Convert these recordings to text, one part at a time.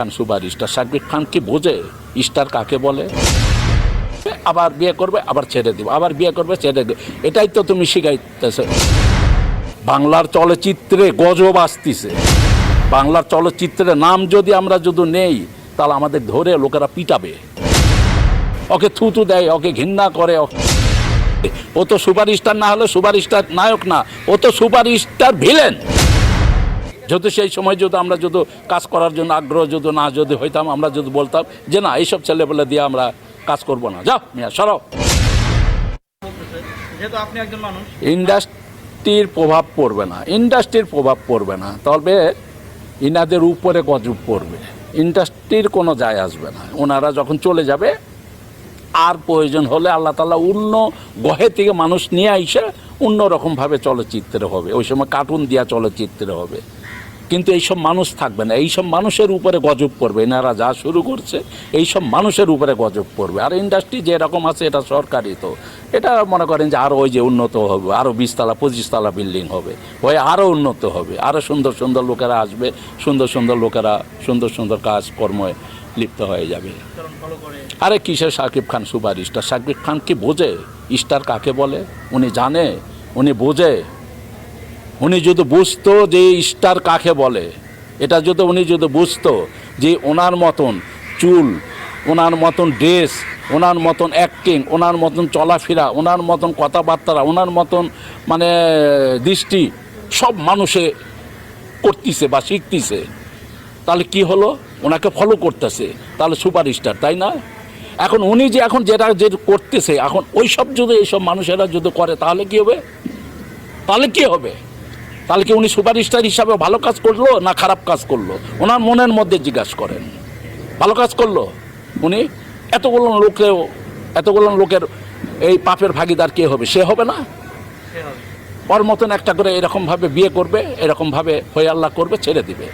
খান super star Shakib Khan কি বোঝে? Star কাকে বলে? আবার বিয়ে করবে, আবার ছেড়ে দিব, আবার বিয়ে করবে, ছেড়ে দিব। এটাই তো তুমি শিখাইতেছে। বাংলার চলচ্চিত্রে গজব আসতিছে। বাংলার চলচ্চিত্রের নাম যদি আমরা যদি নেই, তাহলে আমাদের ধরে লোকেরা পিটাবে। ওকে থুতু দেয়, ওকে ঘৃণা করে ও তো সুপারস্টার না হলে সুপারস্টার নায়ক না, ও তো সুপারস্টার ভিলেন। যেহেতু সেই সময় যদি আমরা যদি কাজ করার জন্য আগ্রহ যদি না যদি হইতাম আমরা যদি বলতাম যে না এইসব ছেলেপেলে দিয়ে আমরা কাজ করব না। যাও মিয়া সরো ইন্ডাস্ট্রির প্রভাব পড়বে না। ইন্ডাস্ট্রির প্রভাব পড়বে না। তবে ইনাদের উপরে গজব পড়বে। ইন্ডাস্ট্রির কোনো যায় আসবে না। ওনারা যখন চলে যাবে আর প্রয়োজন হলে আল্লাহ তালা অন্য গহে থেকে মানুষ নিয়ে আইসে অন্য রকমভাবে চলচ্চিত্রে হবে। ওই সময় কার্টুন দিয়া চলচ্চিত্রে হবে। কিন্তু এইসব মানুষ থাকবে না। এইসব মানুষের উপরে গজব পড়বে। এনারা যা শুরু করছে, এইসব মানুষের উপরে গজব পড়বে। আর ইন্ডাস্ট্রি যেরকম আছে, এটা সরকারি তো। এটা মনে করেন যে আরও ওই যে উন্নত হবে আরও বিশতলা, পঁচিশতলা বিল্ডিং হবে। হয়ে আরও উন্নত হবে। আরও সুন্দর সুন্দর লোকেরা আসবে, সুন্দর সুন্দর লোকেরা সুন্দর সুন্দর কাজ কর্মে লিপ্ত হয়ে যাবে। আরে কিসের সাকিব খান সুপার স্টার সাকিব খান কি বোঝে? স্টার কাকে বলে? উনি জানে? উনি বোঝে? উনি যদি বুঝতো যে স্টার কাকে বলে, এটা যদি উনি যদি বুঝতো যে ওনার মতন চুল, ওনার মতন ড্রেস, ওনার মতন অ্যাক্টিং ওনার মতন চলাফেরা, ওনার মতন কথাবার্তা, ওনার মতন মানে দৃষ্টি, সব মানুষে করতেছে বা শিখতেছে, তাহলে কি হলো? ওনাকে ফলো করতেছে, তাহলে সুপারস্টার তাই না? এখন উনি যে এখন যেটা যে করতেছে, এখন ওই সব যদি এইসব মানুষেরা যদি করে, তাহলে কি হবে? তাহলে কি হবে? তাহলে কি উনি সুপারস্টার হিসাবে ভালো কাজ করল না খারাপ কাজ করল? ওনার মনের মধ্যে জিজ্ঞাসা করেন। ভালো কাজ করল? উনি? এতগুলো লোকেও, এতগুলো লোকের এই পাপের ভাগিদার কে হবে? সে হবে না? ওর মতন একটা করে এরকমভাবে বিয়ে করবে, এরকমভাবে হয়ে আল্লাহ করবে, ছেড়ে দিবে।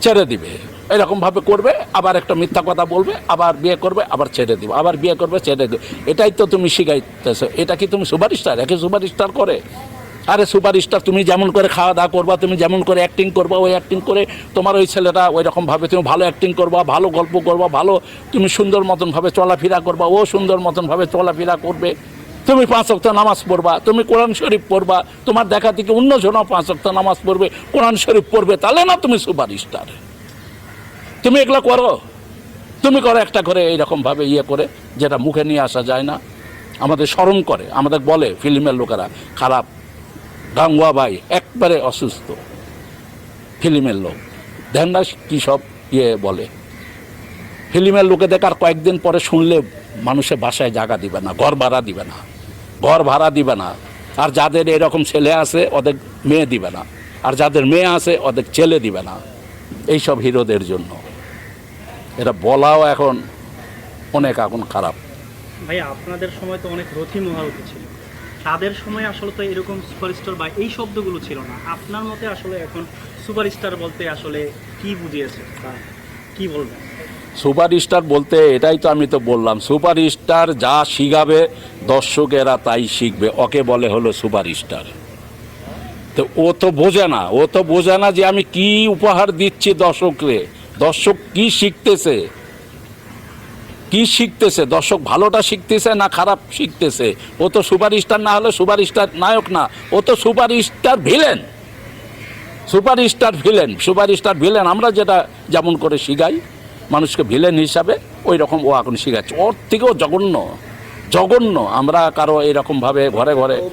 ছেড়ে দিবে। এরকমভাবে করবে, আবার একটা মিথ্যা কথা বলবে, আবার বিয়ে করবে, আবার ছেড়ে দিবে, আবার বিয়ে করবে, ছেড়ে দিবে। এটাই তো তুমি শিখাইতেছো। এটা কি তুমি সুপারস্টার? একে সুপারস্টার করে? আরে সুপারস্টার, তুমি যেমন করে খাওয়া দাওয়া করবা, তুমি যেমন করে অ্যাক্টিং করবা, ওই অ্যাক্টিং করে তোমার ওই ছেলেটা ওই রকমভাবে তুমি ভালো অ্যাক্টিং করবা, ভালো গল্প করবা, ভালো তুমি সুন্দর মতনভাবে চলাফেরা করবা, ও সুন্দর মতনভাবে চলাফেরা করবে। তুমি পাঁচ অক্ত নামাজ পড়বা, তুমি কোরআন শরীফ পড়বা, তোমার দেখা থেকে অন্যজনও পাঁচ অক্ত নামাজ পড়বে, কোরআন শরীফ পড়বে, তাহলে না তুমি সুপারস্টার? তুমি এগুলো করো। তুমি করো একটা করে এইরকমভাবে ইয়ে করে, যেটা মুখে নিয়ে আসা যায় না। আমাদের স্মরণ করে, আমাদের বলে, ফিল্মের লোকেরা, খারাপ। গাঙ্গুয়া ভাই একবারে অসুস্থ, ফিল্মের লোক। না কী সব ইয়ে বলে, ফিল্মের লোকে দেখার কয়েকদিন পরে শুনলে মানুষের বাসায় জায়গা দিবে না, ঘর ভাড়া দিবে না, ঘর ভাড়া দিবে না। আর যাদের এরকম ছেলে আছে, ওদের মেয়ে দিবে না। আর যাদের মেয়ে আছে, ওদের ছেলে দিবে না। এইসব হিরোদের জন্য। এটা বলাও এখন অনেক এখন খারাপ। ভাইয়া আপনাদের সময় তো অনেক রথি মহারথী ছিল তাদের সময় আসলে তো এরকম সুপারস্টার বা এই শব্দগুলো ছিল না। আপনার মতে আসলে এখন সুপারস্টার বলতে আসলে কি বুঝিয়েছে কি বলবেন? সুপারস্টার বলতে এটাই তো আমি তো বললাম, সুপারস্টার যা শিখাবে দর্শকেরা তাই শিখবে, ওকে বলে হলো সুপারস্টার। তো ও তো বোঝে না, ও তো বোঝে না যে আমি কি উপহার দিচ্ছি দর্শকরে, দর্শক কি শিখতেছে। কি শিখতেছে? দর্শক ভালোটা শিখতেছে না খারাপ শিখতেছে? ও তো সুপারস্টার না হলে সুপারস্টার নায়ক না। ও তো superstar villain. Superstar villain superstar villain. আমরা যেটা যেমন করে শিখাই, মানুষকে ভিলেন হিসাবে ওই রকম ও এখন শিখাচ্ছে। ওর থেকেও জঘন্য জঘন্য। আমরা কারও এরকমভাবে ঘরে ঘরে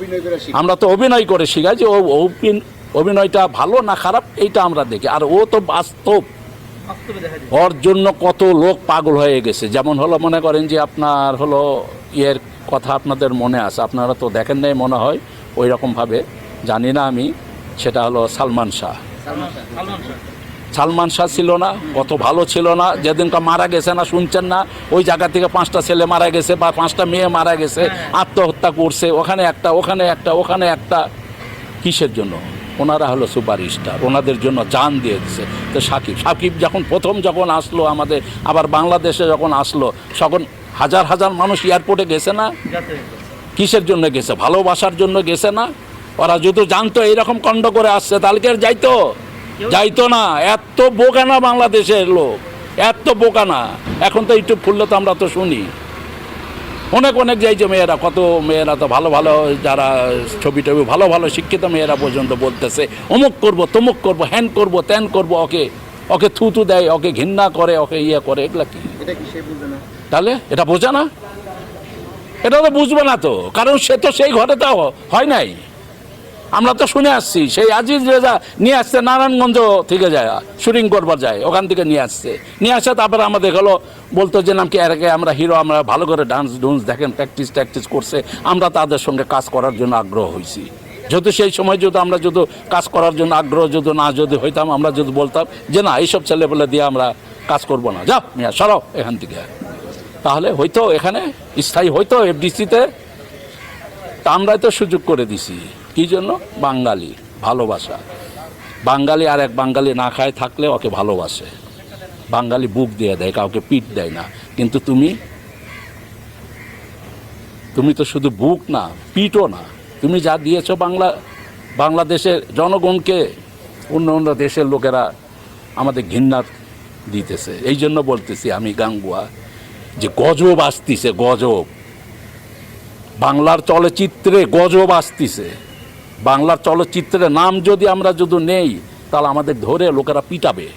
আমরা তো অভিনয় করে শিখাই যে ও অভি- অভিনয়টা ভালো না খারাপ, এইটা আমরা দেখি। আর ও তো বাস্তব। ওর জন্য কত লোক পাগল হয়ে গেছে। যেমন হলো মনে করেন যে আপনার হলো ইয়ের কথা আপনাদের মনে আছে। আপনারা তো দেখেন নাই মনে হয় ওই রকমভাবে জানি না আমি সেটা হলো সালমান শাহ। সালমান শাহ ছিল না কত ভালো ছিল না। যেদিনকা মারা গেছে না শুনছেন না? ওই জায়গা থেকে পাঁচটা ছেলে মারা গেছে বা পাঁচটা মেয়ে মারা গেছে আত্মহত্যা করছে। ওখানে একটা ওখানে একটা ওখানে একটা। কিসের জন্য? ওনারা হলো সুপার স্টার ওনাদের জন্য জান দিয়ে দিছে তো সাকিব সাকিব যখন প্রথম যখন আসলো আমাদের আবার বাংলাদেশে যখন আসলো তখন হাজার হাজার মানুষ এয়ারপোর্টে গেছে না? কিসের জন্য গেছে? ভালোবাসার জন্য গেছে না? ওরা যদি জানতো এইরকম কণ্ড করে আসছে তাহলে কি আর যাইতো? যাইতো না। এত বোকা না বাংলাদেশের লোক এত বোকা না এখন তো ইউটিউব খুললে তো আমরা তো শুনি। অনেক অনেক যাই যে মেয়েরা কত মেয়েরা তো ভালো ভালো যারা ছবি টবি ভালো ভালো শিক্ষিত মেয়েরা পর্যন্ত বলতেছে অমুক করব তমুক করব হ্যান করব ত্যান করব ওকে ওকে থুতু দেয় ওকে ঘৃণা করে ওকে ইয়ে করে এগুলা কি? তাহলে এটা বোঝা না? এটা তো বুঝবে না তো কারণ সে তো সেই ঘরে তো হয় নাই। আমরা তো শুনে আসছি, সেই আজিজ রেজা নিয়ে আসছে, নারায়ণগঞ্জ থেকে যায়, শুটিং করবার যায়, ওখান থেকে নিয়ে আসছে। নিয়ে আসে, তারপরে আমাদের হলো, বলতো যে নাম কি, এর আগে আমরা হিরো, আমরা ভালো করে ডান্স ডুন্স দেখেন প্র্যাকটিস ট্যাকটিস করছে, আমরা তাদের সঙ্গে কাজ করার জন্য আগ্রহ হয়েছি যেহেতু সেই সময় যদি আমরা যদি কাজ করার জন্য আগ্রহ যদি না, যদি হইতাম, আমরা যদি বলতাম যে না, এইসব ছেলেপেলে দিয়ে আমরা কাজ করব না। যাও, মিয়া, সরাও এখান থেকে। তাহলে হয়তো এখানে, স্থায়ী হয়তো এফডিসিতে তা আমরাই তো সুযোগ করে দিছি। কি জন্য? বাঙালি, ভালোবাসা। বাঙালি আর এক বাঙালি না খায়, থাকলে ওকে ভালোবাসে। বাঙালি বুক দিয়ে দেয়, কাউকে পিঠ দেয় না। কিন্তু তুমি তুমি তো শুধু বুক না, পিঠও না। তুমি যা দিয়েছ বাংলা, বাংলাদেশের জনগণকে, অন্য অন্য দেশের লোকেরা আমাদের ঘৃণা দিতেছে। এই জন্য বলতেছি আমি গাঙ্গুয়া, যে গজব আসতিছে, গজব। বাংলার চলচ্চিত্রে গজব আসতিছে। বাংলার চলচ্চিত্রের নাম যদি আমরা যদি নেই, তাহলে আমাদের ধরে লোকেরা পিটাবে।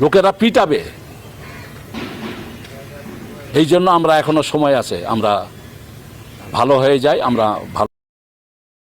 লোকেরা পিটাবে। এই জন্য আমরা এখনও সময় আছে, আমরা ভালো হয়ে যাই, আমরা ভালো